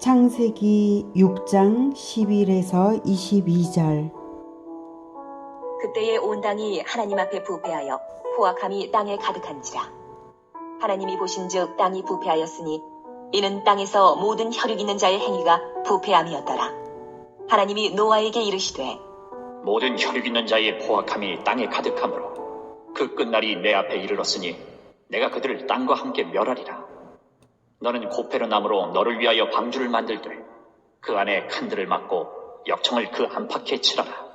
창세기 6장 11에서 22절 그때에 온 땅이 하나님 앞에 부패하여 포악함이 땅에 가득한지라. 하나님이 보신즉 땅이 부패하였으니 이는 땅에서 모든 혈육 있는 자의 행위가 부패함이었더라. 하나님이 노아에게 이르시되 모든 혈육 있는 자의 포악함이 땅에 가득하므로 그 끝날이 내 앞에 이르렀으니 내가 그들을 땅과 함께 멸하리라. 너는 고페르 나무로 너를 위하여 방주를 만들되 그 안에 칸들을 막고 역청을 그 안팎에 칠하라.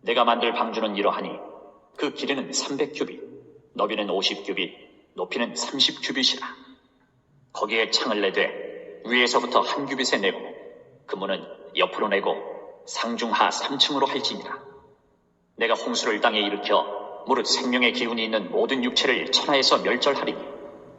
내가 만들 방주는 이러하니 그 길이는 300규빗, 너비는 50규빗, 높이는 30규빗이라. 거기에 창을 내되 위에서부터 한 규빗에 내고 그 문은 옆으로 내고 상중하 3층으로 할지니라. 내가 홍수를 땅에 일으켜 무릇 생명의 기운이 있는 모든 육체를 천하에서 멸절하리니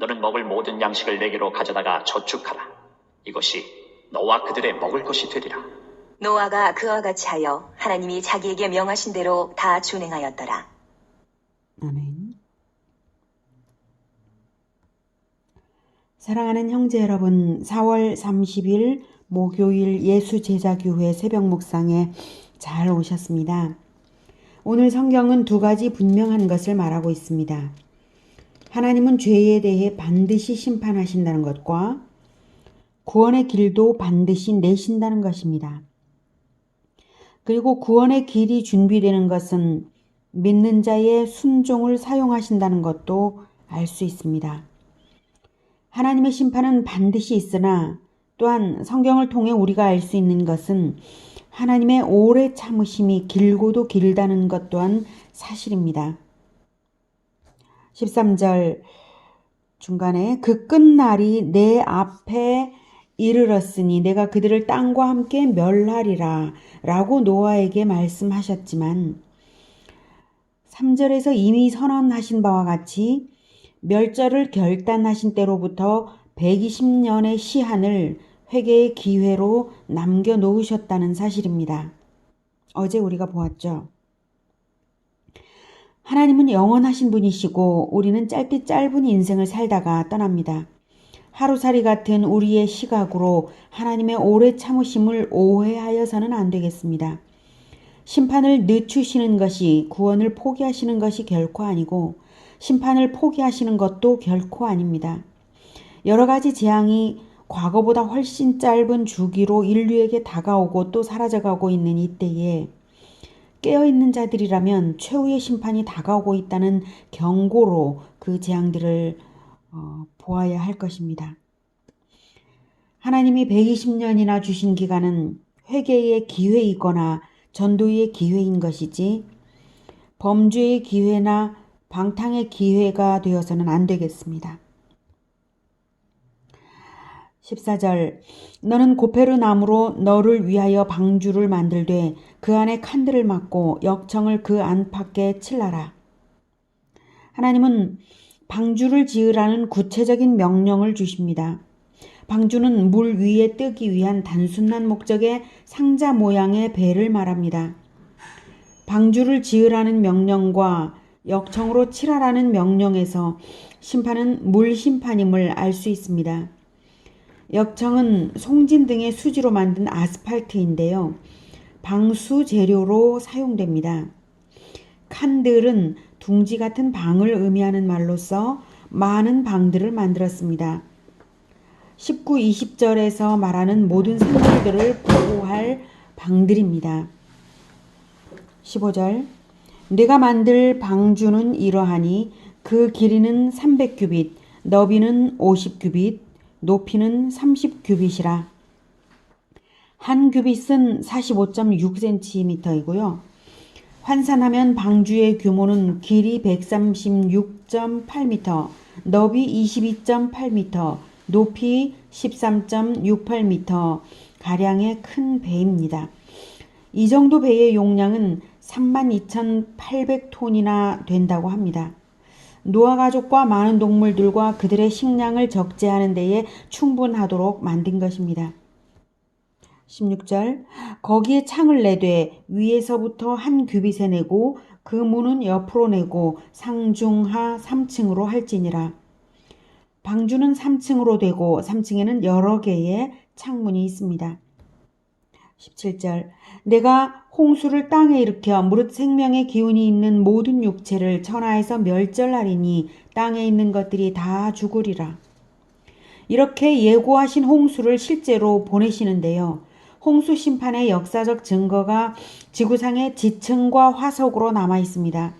너는 먹을 모든 양식을 내게로 가져다가 저축하라. 이것이 너와 그들의 먹을 것이 되리라. 노아가 그와 같이 하여 하나님이 자기에게 명하신 대로 다 준행하였더라. 아멘. 사랑하는 형제 여러분, 4월 30일 목요일 예수 제자교회 새벽 묵상에 잘 오셨습니다. 오늘 성경은 두 가지 분명한 것을 말하고 있습니다. 하나님은 죄에 대해 반드시 심판하신다는 것과 구원의 길도 반드시 내신다는 것입니다. 그리고 구원의 길이 준비되는 것은 믿는 자의 순종을 사용하신다는 것도 알 수 있습니다. 하나님의 심판은 반드시 있으나 또한 성경을 통해 우리가 알 수 있는 것은 하나님의 오래 참으심이 길고도 길다는 것 또한 사실입니다. 13절 중간에 그 끝날이 내 앞에 이르렀으니 내가 그들을 땅과 함께 멸하리라 라고 노아에게 말씀하셨지만 3절에서 이미 선언하신 바와 같이 멸절을 결단하신 때로부터 120년의 시한을 회개의 기회로 남겨 놓으셨다는 사실입니다. 어제 우리가 보았죠. 하나님은 영원하신 분이시고 우리는 짧디 짧은 인생을 살다가 떠납니다. 하루살이 같은 우리의 시각으로 하나님의 오래 참으심을 오해하여서는 안 되겠습니다. 심판을 늦추시는 것이 구원을 포기하시는 것이 결코 아니고 심판을 포기하시는 것도 결코 아닙니다. 여러 가지 재앙이 과거보다 훨씬 짧은 주기로 인류에게 다가오고 또 사라져가고 있는 이때에 깨어있는 자들이라면 최후의 심판이 다가오고 있다는 경고로 그 재앙들을 어, 보아야 할 것입니다. 하나님이 120년이나 주신 기간은 회개의 기회이거나 전도의 기회인 것이지 범죄의 기회나 방탕의 기회가 되어서는 안 되겠습니다. 14절 너는 고페르 나무로 너를 위하여 방주를 만들되 그 안에 칸들을 막고 역청을 그 안팎에 칠라라. 하나님은 방주를 지으라는 구체적인 명령을 주십니다. 방주는 물 위에 뜨기 위한 단순한 목적의 상자 모양의 배를 말합니다. 방주를 지으라는 명령과 역청으로 칠하라는 명령에서 심판은 물 심판임을 알 수 있습니다. 역청은 송진 등의 수지로 만든 아스팔트인데요. 방수 재료로 사용됩니다. 칸들은 둥지 같은 방을 의미하는 말로써 많은 방들을 만들었습니다. 19, 20절에서 말하는 모든 생물들을 보호할 방들입니다. 15절 내가 만들 방주는 이러하니 그 길이는 300규빗, 너비는 50규빗, 높이는 30규빗이라. 한 규빗은 45.6cm이고요. 환산하면 방주의 규모는 길이 136.8m, 너비 22.8m, 높이 13.68m 가량의 큰 배입니다. 이 정도 배의 용량은 32,800톤이나 된다고 합니다. 노아 가족과 많은 동물들과 그들의 식량을 적재하는 데에 충분하도록 만든 것입니다. 16절 거기에 창을 내되 위에서부터 한 규빗에 내고 그 문은 옆으로 내고 상중하 3층으로 할지니라. 방주는 3층으로 되고 3층에는 여러 개의 창문이 있습니다. 17절 내가 홍수를 땅에 일으켜 무릇 생명의 기운이 있는 모든 육체를 천하에서 멸절하리니 땅에 있는 것들이 다 죽으리라. 이렇게 예고하신 홍수를 실제로 보내시는데요. 홍수 심판의 역사적 증거가 지구상의 지층과 화석으로 남아 있습니다.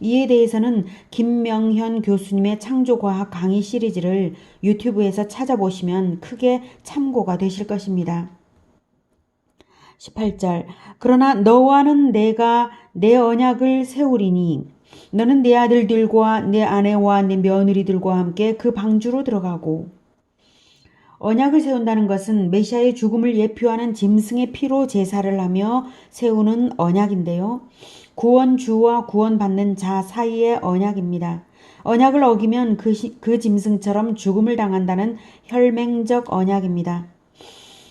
이에 대해서는 김명현 교수님의 창조과학 강의 시리즈를 유튜브에서 찾아보시면 크게 참고가 되실 것입니다. 18절 그러나 너와는 내가 내 언약을 세우리니 너는 내 아들들과 내 아내와 내 며느리들과 함께 그 방주로 들어가고 언약을 세운다는 것은 메시아의 죽음을 예표하는 짐승의 피로 제사를 하며 세우는 언약인데요. 구원주와 구원받는 자 사이의 언약입니다. 언약을 어기면 그, 시, 그 짐승처럼 죽음을 당한다는 혈맹적 언약입니다.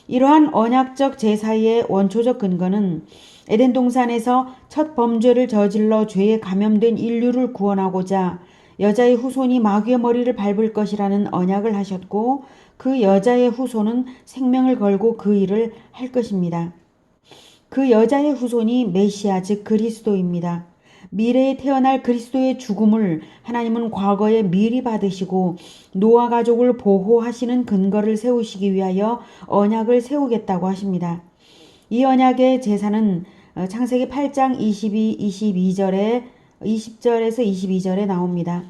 이러한 언약적 제사의 원초적 근거는 에덴 동산에서 첫 범죄를 저질러 죄에 감염된 인류를 구원하고자 여자의 후손이 마귀의 머리를 밟을 것이라는 언약을 하셨고 그 여자의 후손은 생명을 걸고 그 일을 할 것입니다. 그 여자의 후손이 메시아 즉 그리스도입니다. 미래에 태어날 그리스도의 죽음을 하나님은 과거에 미리 받으시고 노아 가족을 보호하시는 근거를 세우시기 위하여 언약을 세우겠다고 하십니다. 이 언약의 제사는 창세기 8장 22, 22절에 20절에서 22절에 나옵니다.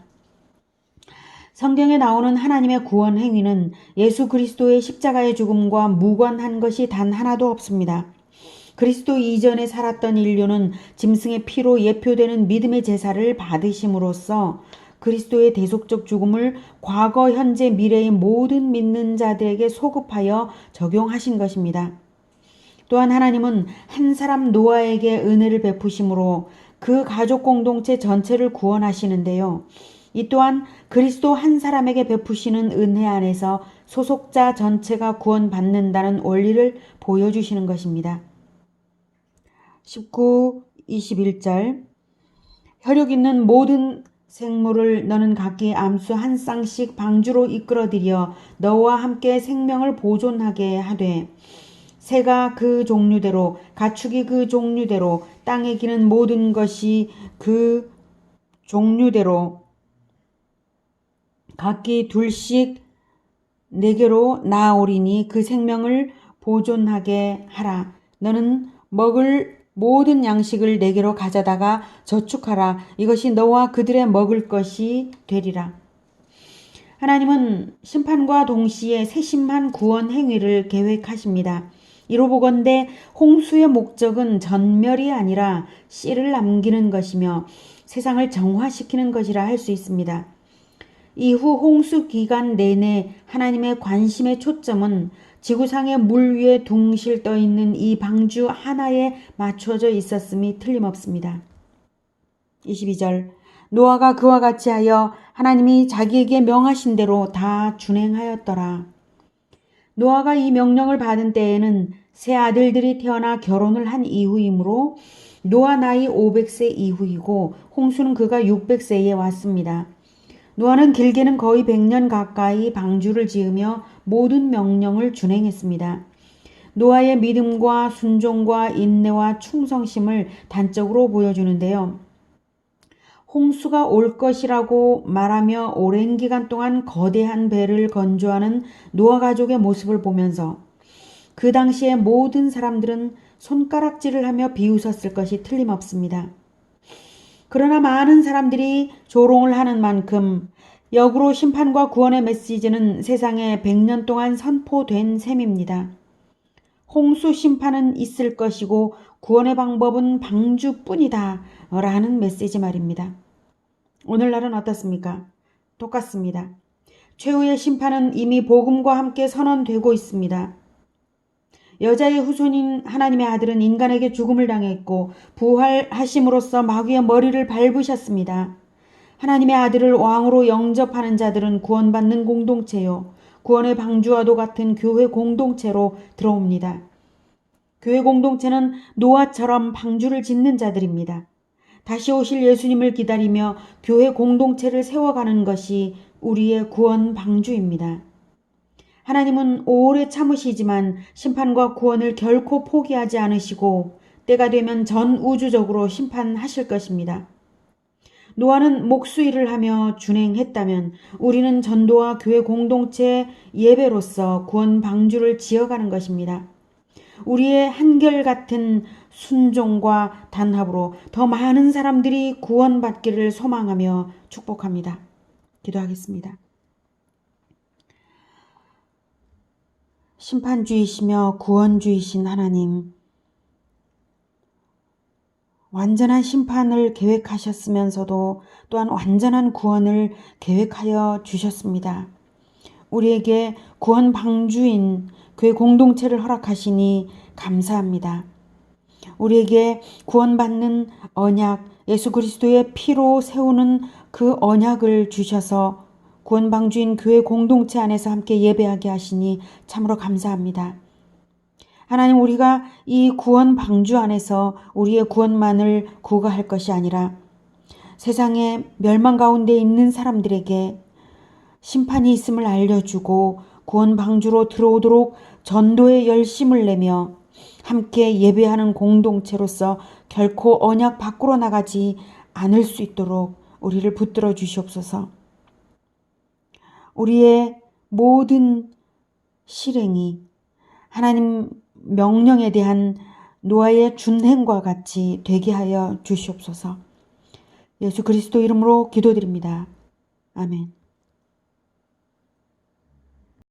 성경에 나오는 하나님의 구원 행위는 예수 그리스도의 십자가의 죽음과 무관한 것이 단 하나도 없습니다. 그리스도 이전에 살았던 인류는 짐승의 피로 예표되는 믿음의 제사를 받으심으로써 그리스도의 대속적 죽음을 과거, 현재, 미래의 모든 믿는 자들에게 소급하여 적용하신 것입니다. 또한 하나님은 한 사람 노아에게 은혜를 베푸심으로 그 가족 공동체 전체를 구원하시는데요. 이 또한 그리스도 한 사람에게 베푸시는 은혜 안에서 소속자 전체가 구원받는다는 원리를 보여주시는 것입니다. 19, 21절 혈육 있는 모든 생물을 너는 각기 암수 한 쌍씩 방주로 이끌어들여 너와 함께 생명을 보존하게 하되 새가 그 종류대로 가축이 그 종류대로 땅에 기는 모든 것이 그 종류대로 각기 둘씩 내게로 나아오리니 그 생명을 보존하게 하라. 너는 먹을 모든 양식을 내게로 가져다가 저축하라. 이것이 너와 그들의 먹을 것이 되리라. 하나님은 심판과 동시에 세심한 구원 행위를 계획하십니다. 이로 보건대 홍수의 목적은 전멸이 아니라 씨를 남기는 것이며 세상을 정화시키는 것이라 할 수 있습니다. 이후 홍수 기간 내내 하나님의 관심의 초점은 지구상의 물 위에 둥실 떠 있는 이 방주 하나에 맞춰져 있었음이 틀림없습니다. 22절 노아가 그와 같이 하여 하나님이 자기에게 명하신 대로 다 준행하였더라. 노아가 이 명령을 받은 때에는 새 아들들이 태어나 결혼을 한 이후이므로 노아 나이 500세 이후이고 홍수는 그가 600세에 왔습니다. 노아는 길게는 거의 100년 가까이 방주를 지으며 모든 명령을 준행했습니다. 노아의 믿음과 순종과 인내와 충성심을 단적으로 보여주는데요. 홍수가 올 것이라고 말하며 오랜 기간 동안 거대한 배를 건조하는 노아 가족의 모습을 보면서 그 당시의 모든 사람들은 손가락질을 하며 비웃었을 것이 틀림없습니다. 그러나 많은 사람들이 조롱을 하는 만큼 역으로 심판과 구원의 메시지는 세상에 100년 동안 선포된 셈입니다. 홍수 심판은 있을 것이고 구원의 방법은 방주뿐이다. 라는 메시지 말입니다. 오늘날은 어떻습니까? 똑같습니다. 최후의 심판은 이미 복음과 함께 선언되고 있습니다. 여자의 후손인 하나님의 아들은 인간에게 죽음을 당했고 부활하심으로써 마귀의 머리를 밟으셨습니다. 하나님의 아들을 왕으로 영접하는 자들은 구원받는 공동체요. 구원의 방주와도 같은 교회 공동체로 들어옵니다. 교회 공동체는 노아처럼 방주를 짓는 자들입니다. 다시 오실 예수님을 기다리며 교회 공동체를 세워가는 것이 우리의 구원 방주입니다. 하나님은 오래 참으시지만 심판과 구원을 결코 포기하지 않으시고 때가 되면 전 우주적으로 심판하실 것입니다. 노아는 목수일을 하며 준행했다면 우리는 전도와 교회 공동체 예배로서 구원 방주를 지어가는 것입니다. 우리의 한결같은 순종과 단합으로 더 많은 사람들이 구원받기를 소망하며 축복합니다. 기도하겠습니다. 심판주이시며 구원주이신 하나님, 완전한 심판을 계획하셨으면서도 또한 완전한 구원을 계획하여 주셨습니다. 우리에게 구원 방주인 교회 공동체를 허락하시니 감사합니다. 우리에게 구원받는 언약, 예수 그리스도의 피로 세우는 그 언약을 주셔서 구원 방주인 교회 공동체 안에서 함께 예배하게 하시니 참으로 감사합니다. 하나님 우리가 이 구원 방주 안에서 우리의 구원만을 구가할 것이 아니라 세상에 멸망 가운데 있는 사람들에게 심판이 있음을 알려주고 구원 방주로 들어오도록 전도에 열심을 내며 함께 예배하는 공동체로서 결코 언약 밖으로 나가지 않을 수 있도록 우리를 붙들어 주시옵소서. 우리의 모든 실행이 하나님 명령에 대한 노아의 준행과 같이 되게 하여 주시옵소서. 예수 그리스도 이름으로 기도드립니다. 아멘.